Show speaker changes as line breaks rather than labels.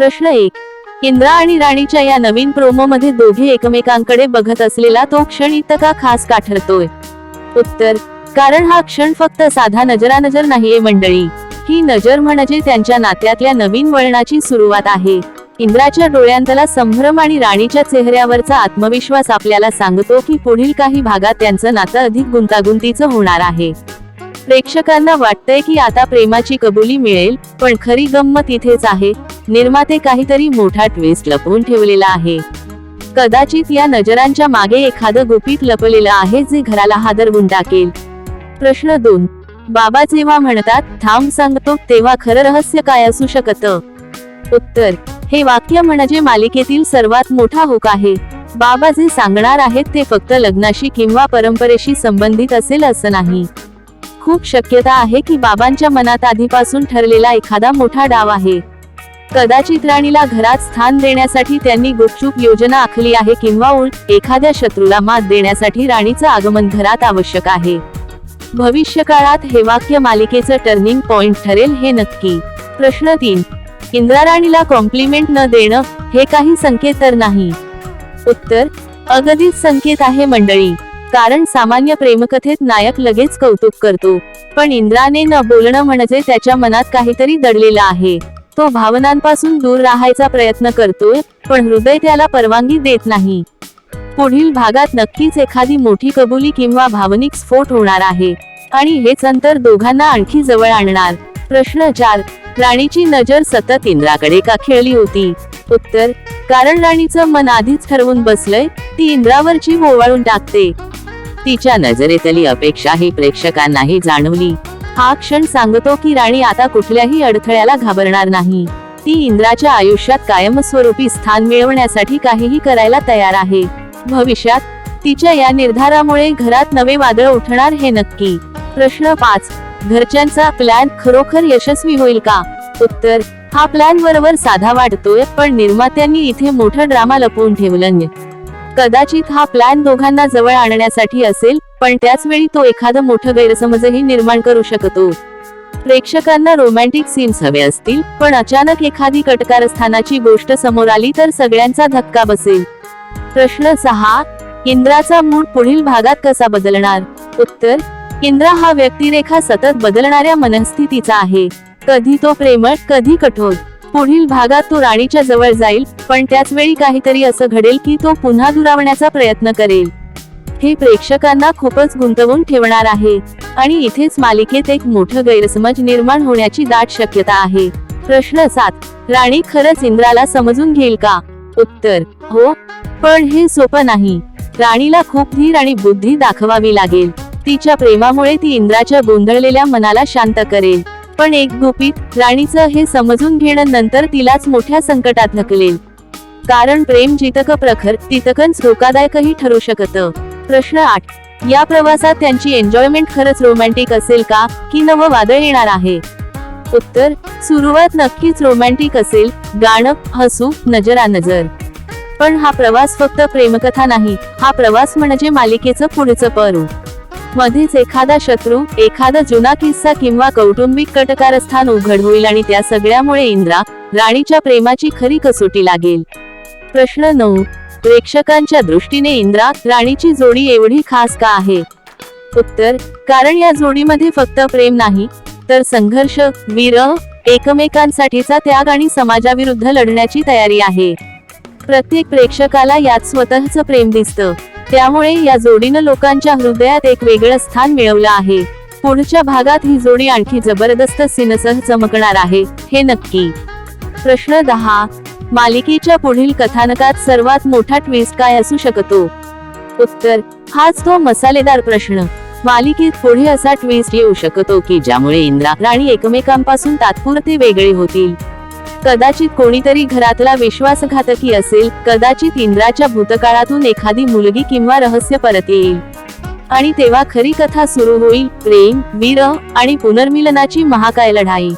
प्रश्न एक. इंद्रा आणि राणीच्या या नवीन प्रोमो मध्ये दोघे एकमेकांकडे बघत असलेला तो क्षण इतका खास का ठरतोय उत्तर कारण हा क्षण फक्त साधा नजरानजर नाहीये मंडळी. ही नजर म्हणजे त्यांच्या नात्यातल्या नवीन वळणाची सुरुवात आहे. इंद्राच्या डोळ्यांतला संभ्रम आणि राणीच्या चेहऱ्यावरचा आत्मविश्वास आपल्याला सांगतो की पुढील काही भागात त्यांचं नातं अधिक गुंतागुंतीचं होणार आहे. प्रेक्षकांना वाटतंय की आता प्रेमाची कबुली मिळेल पण खरी गंमत इथेच आहे. निर्माते काहीतरी मोठा ट्विस्ट लपवून ठेवलेला आहे. कदाचित या नजरांच्या मागे एखादं गुपित लपलेलं आहे जे घराला हादरवून टाकेल. प्रश्न दोन. बाबा जेव्हा म्हणतात थांब सांगतो तेव्हा खरं रहस्य काय असू शकतं? उत्तर. हे वाक्य म्हणजे मालिकेतील सर्वात मोठा हुक आहे. बाबा जे सांगणार आहेत ते फक्त लग्नाशी किंवा परंपरेशी संबंधित असेल असं नाही. खूप शक्यता आहे की बाबांच्या मनात आधीपासून ठरलेला एखादा मोठा डाव आहे. कदाचित राणीला घरात स्थान देण्यासाठी त्यांनी गुपचूप योजना आखली आहे किंवा उलट एखाद्या शत्रूला मात देण्यासाठी राणीचं आगमन घरात आवश्यक आहे. भविष्यकाळात हे वाक्य मालिकेचं टर्निंग पॉइंट ठरेल हे नक्की. प्रश्न तीन इंद्राराणीला कॉम्प्लिमेंट न देणं हे काही संकेत तर नाही. उत्तर अगदीच संकेत आहे मंडळी. कारण सामान्य प्रेमकथेत नायक लगेच कौतुक करतो. पण इंद्राने न बोलणं म्हणजे त्याच्या मनात काहीतरी दडलेलं आहे. तो भावनांपासून दूर राहायचा प्रयत्न करतोय पण हृदय त्याला परवानगी देत नाही. पुढील भागात नक्कीच एखादी मोठी कबुली किंवा भावनिक स्फोट होणार आहे. आणि हेच अंतर दोघांना आणखी जवळ आणणार. प्रश्न चार राणीची नजर सतत इंद्राकडे का खेळली होती? उत्तर कारण राणीचं मन आधीच ठरवून बसलंय ती इंद्रावरची ओवाळून टाकते. तिच्या नजरेतली अपेक्षा ही प्रेक्षकांनाही जाणवली. हा क्षण सांगतो की राणी आता कुठल्याही अडथळ्याला घाबरणार नाही. ती इंद्राच्या आयुष्यात कायमस्वरूपी स्थान मिळवण्यासाठी काहीही करायला तयार आहे. भविष्यात तिच्या या निर्धारामुळे घरात नवे वादळ उठणार हे नक्की. प्रश्न पाच. घरच्यांचा प्लॅन खरोखर यशस्वी होईल का? उत्तर. हा प्लॅन बरोबर साधा वाटतोय पण निर्मात्यांनी इथे मोठा ड्रामा लपवून ठेवलं कदाचित हा प्लॅन दोघांना जवळ आणण्यासाठी असेल पण त्याच वेळी तो एखादं मोठं गैरसमजही निर्माण करू शकतो. प्रेक्षकांना रोमॅन्टिक सीन्स हवे असतील पण अचानक एखादी कटकारस्थानाची गोष्ट समोर आली तर सगळ्यांचा धक्का बसेल. प्रश्न सहा इंद्राचा मूड पुढील भागात कसा बदलणार? उत्तर इंद्रा हा व्यक्तिरेखा सतत बदलणाऱ्या मनस्थितीचा आहे. कधी तो प्रेमळ कधी कठोर. पुढील भागात तो राणीच्या जवळ जाईल पण त्याच वेळी काहीतरी असं घडेल की तो पुन्हा दुरावण्याचा प्रयत्न करेल. हे प्रेक्षकांना खूपच गुंतवून ठेवणार आहे. आणि इथेच मालिकेत एक मोठं गैरसमज निर्माण होण्याची दाट शक्यता आहे. प्रश्न सात राणी खरंच इंद्राला समजून घेईल का? उत्तर हो पण हे सोपं नाही. राणीला खूप धीर आणि बुद्धी दाखवावी लागेल. तिच्या प्रेमामुळे ती इंद्राच्या गोंधळलेल्या मनाला शांत करेल. पण एक गुपित राणीचं हे समजून घेणं नंतर तिलाच मोठ्या संकटात ढकलेल. कारण प्रेम जितकं प्रखर तितकंच धोकादायकही ठरू शकतं. प्रश्न आठ. या प्रवासात त्यांची एन्जॉयमेंट खरंच रोमॅन्टिक असेल का? की नवं वादळ येणार आहे? उत्तर. सुरुवात नक्कीच रोमॅन्टिक असेल. गाणं हसू नजरा नजर पण हा प्रवास फक्त प्रेमकथा नाही. हा प्रवास म्हणजे मालिकेचं पुढचं परू. मध्येच एखादा शत्रू एखादा जुना किस्सा किंवा कौटुंबिक कटकारस्थान उघड होईल आणि त्या सगळ्यामुळे इंद्रा राणीच्या प्रेमाची खरी कसोटी लागेल. प्रश्न नऊ. प्रेक्षकांच्या दृष्टीने इंद्रा राणीची जोडी एवढी खास का आहे? उत्तर. कारण या जोडीमध्ये फक्त प्रेम नाही तर संघर्ष वीर एकमेकांसाठीचा त्याग आणि समाजाविरुद्ध लढण्याची तयारी आहे. प्रत्येक प्रेक्षकाला यात स्वतःचं प्रेम दिसतं. त्यामुळे या जोडीनं लोकांच्या हृदयात एक वेगळं स्थान मिळवलं आहे. पुढच्या भागात ही जोडी आणखी जबरदस्त सिनसह चमकणार आहे हे नक्की. प्रश्न दहा. मालिकेच्या पुढील कथानकात सर्वात मोठा ट्विस्ट काय असू शकतो? उत्तर हाच तो मसालेदार प्रश्न. मालिकेत पुढे असा ट्विस्ट येऊ शकतो की ज्यामुळे इंद्रा राणी एकमेकांपासून तात्पुरते वेगळे होतील? कदाचित कोणीतरी घरातला विश्वासघातकी असेल कदाचित इंद्राच्या भूतकाळातून एखादी मुलगी किंवा रहस्य परत येईल. आणि तेव्हा खरी कथा सुरू होईल प्रेम वीर आणि पुनर्मिलनाची महाकाय लढाई.